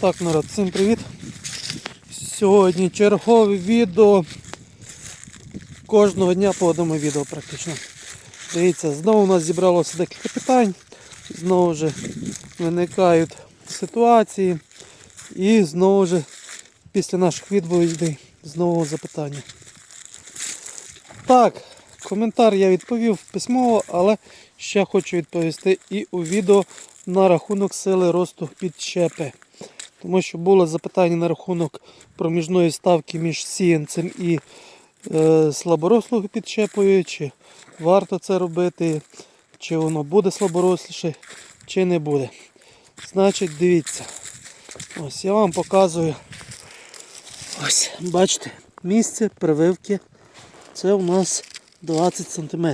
Так, народ, всім привіт. Сьогодні чергове відео. Кожного дня по одному відео практично. Дивіться, знову у нас зібралося декілька питань. Знову ж виникають ситуації. І знову ж після наших відповідей знову запитання. Так, коментар я відповів письмово, але ще хочу відповісти і у відео на рахунок сили росту підщепи. Тому що було запитання на рахунок проміжної ставки між сіянцем і е, слаборослою підщепою, чи варто це робити, чи воно буде слаборосліше, чи не буде. Значить, дивіться. Ось я вам показую. Ось, бачите, місце прививки. Це у нас 20 см.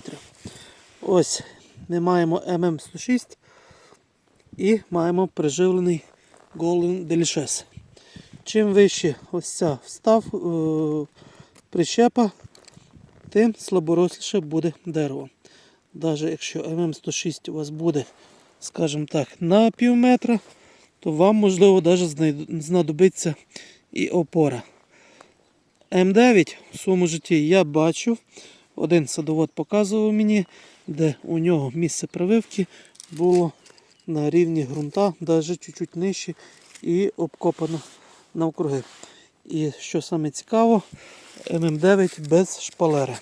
Ось ми маємо ММ106 і маємо приживлений Golden Delicious. Чим вище ось ця встав е, прищепа, тим слаборосліше буде дерево. Навіть якщо ММ106 у вас буде, скажімо так, на пів метра, то вам можливо навіть знадобиться і опора. М9 в своєму житті я бачив. Один садовод показував мені, де у нього місце прививки було на рівні ґрунта, навіть чуть-чуть нижче і обкопано навкруги. І що саме цікаво, ММ9 без шпалери.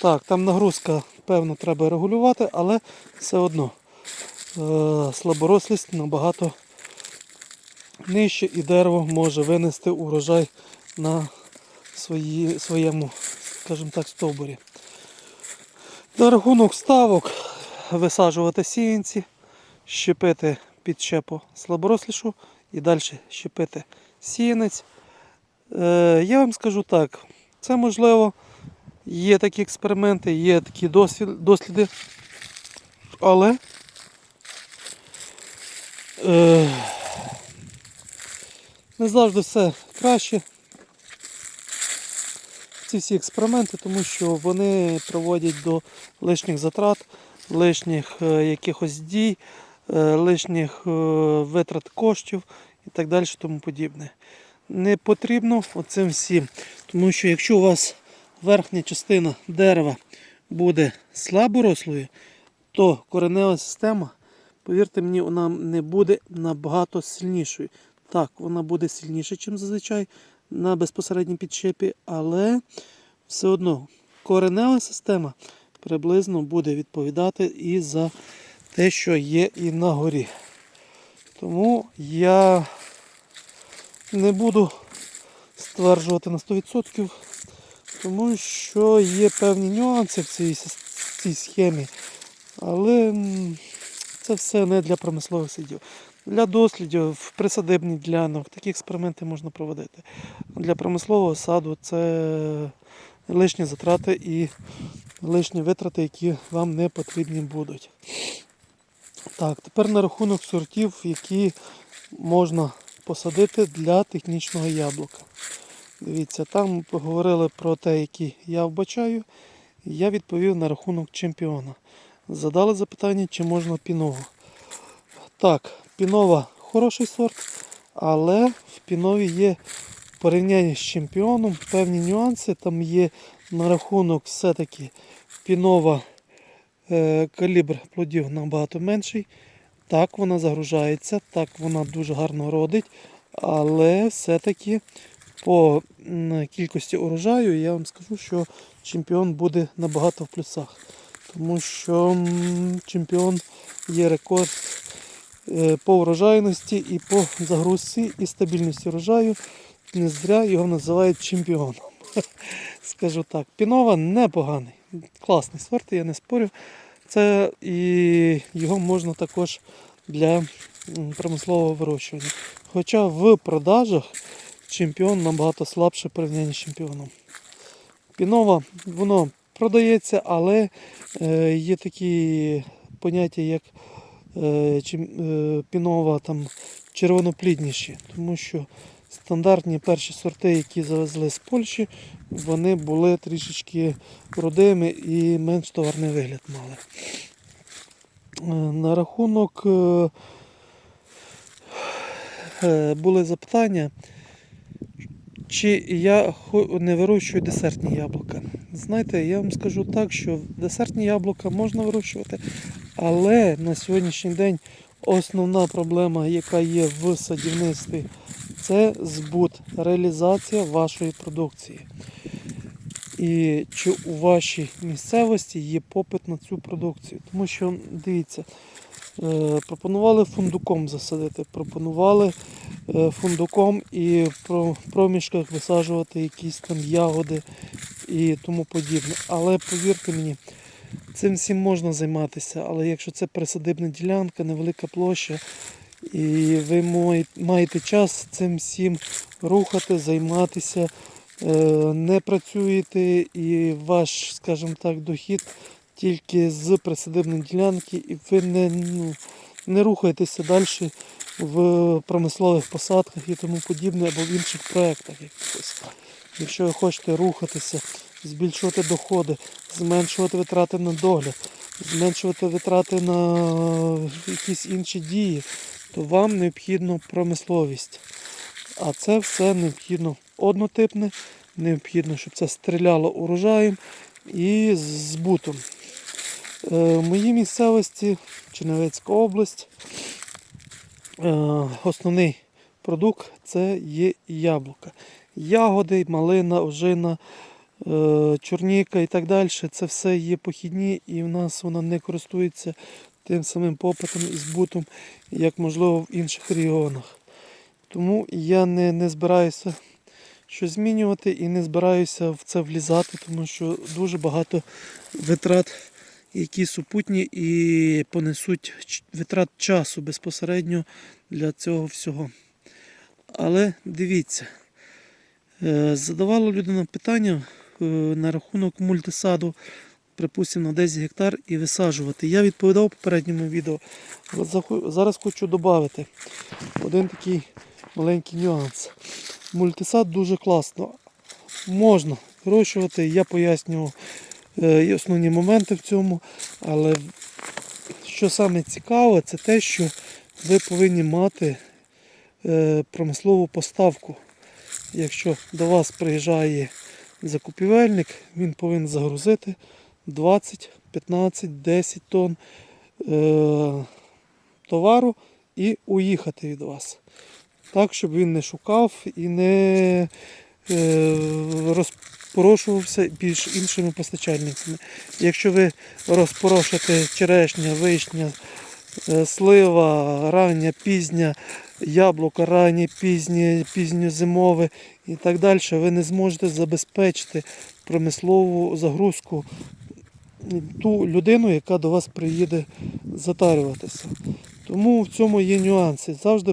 Так, там нагрузка, певно, треба регулювати, але все одно е- слаборослість набагато нижче і дерево може винести урожай на свої, своєму, скажімо так, стовбурі. На рахунок ставок висаджувати сіянці, щепити підщепу слаборослішу і далі щепити сіянець. Е, я вам скажу так, це можливо, є такі експерименти, є такі досліди, але е, не завжди все краще. Ці всі експерименти, тому що вони приводять до лишніх затрат, лишніх е, якихось дій, лишніх е, витрат коштів і так далі тому подібне. Не потрібно оцим всім, тому що якщо у вас верхня частина дерева буде слаборослою, то коренева система, повірте мені, вона не буде набагато сильнішою. Так, вона буде сильніша, ніж зазвичай на безпосередній підщепі, але все одно коренева система приблизно буде відповідати і за те, що є і на горі. Тому я не буду стверджувати на 100%, тому що є певні нюанси в цій, в цій схемі, але це все не для промислових сидів. Для дослідів, присадибних ділянок, такі експерименти можна проводити. Для промислового саду це лишні затрати і лишні витрати, які вам не потрібні будуть. Так, тепер на рахунок сортів, які можна посадити для технічного яблука. Дивіться, там поговорили про те, які я вбачаю. Я відповів на рахунок чемпіона. Задали запитання, чи можна пінову. Так, пінова хороший сорт, але в пінові є в порівнянні з чемпіоном певні нюанси. Там є на рахунок все-таки пінова калібр плодів набагато менший. Так, вона загружається, так вона дуже гарно родить, але все-таки по кількості урожаю я вам скажу, що чемпіон буде набагато в плюсах. Тому що чемпіон є рекорд е, по урожайності і по загрузці і стабільності урожаю. Не зря його називають чемпіоном. Скажу так, пінова непоганий. Класний сорт, я не спорю. Це і його можна також для промислового вирощування. Хоча в продажах чемпіон набагато слабше в порівнянні з чемпіоном. Пінова, воно продається, але е, є такі поняття, як е, е, пінова там червоноплідніші, тому що стандартні перші сорти, які завезли з Польщі, вони були трішечки родими і менш товарний вигляд мали. Е, На рахунок е, е, були запитання, чи я не вирощую десертні яблука. Знаєте, я вам скажу так, що десертні яблука можна вирощувати, але на сьогоднішній день основна проблема, яка є в садівництві, це збут, реалізація вашої продукції. І чи у вашій місцевості є попит на цю продукцію? Тому що дивіться, е, пропонували фундуком засадити, пропонували е, фундуком і в проміжках висаджувати якісь там ягоди і тому подібне. Але повірте мені, цим всім можна займатися, але якщо це присадибна ділянка, невелика площа, і ви маєте час цим всім рухати, займатися, е, не працюєте і ваш, скажімо так, дохід тільки з присадибної ділянки, і ви не, ну, не рухаєтеся далі в промислових посадках і тому подібне, або в інших проєктах якихось. Якщо ви хочете рухатися, збільшувати доходи, зменшувати витрати на догляд, зменшувати витрати на якісь інші дії, то вам необхідно промисловість. А це все необхідно однотипне, необхідно, щоб це стріляло урожаєм і збутом. Е, В моїй місцевості, Чернівецька область, е, основний продукт це є яблука. Ягоди, малина, ожина, чорніка і так далі. Це все є похідні і в нас вона не користується тим самим попитом і збутом, як можливо в інших регіонах. Тому я не, не збираюся щось змінювати і не збираюся в це влізати, тому що дуже багато витрат, які супутні і понесуть витрат часу безпосередньо для цього всього. Але дивіться, е, задавала людина питання е, на рахунок мультисаду, припустимо, на 10 гектар і висаджувати. Я відповідав у попередньому відео. Зараз хочу додати один такий маленький нюанс. Мультисад дуже класно. Можна вирощувати, я пояснював е, основні моменти в цьому, але що саме цікаве, це те, що ви повинні мати е, промислову поставку. Якщо до вас приїжджає закупівельник, він повинен загрузити 20, 15, 10 тонн е, товару і уїхати від вас. Так, щоб він не шукав і не е, розпорошувався більш іншими постачальниками. Якщо ви розпорошите черешня, вишня, е, слива, рання, пізня, яблуко, раннє, пізнє, пізньозимове і так далі, ви не зможете забезпечити промислову загрузку ту людину, яка до вас приїде затарюватися. Тому в цьому є нюанси. Завжди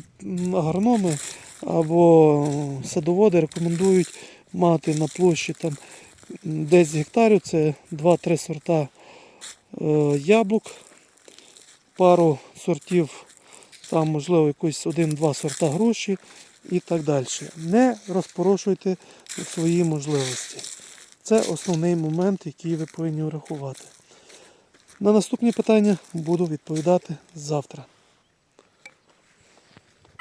агрономи або садоводи рекомендують мати на площі там 10 гектарів, це 2-3 сорта е, яблук, пару сортів, там можливо якось один-два сорта груші і так далі. Не розпорошуйте свої можливості. Це основний момент, який ви повинні врахувати. На наступні питання буду відповідати завтра.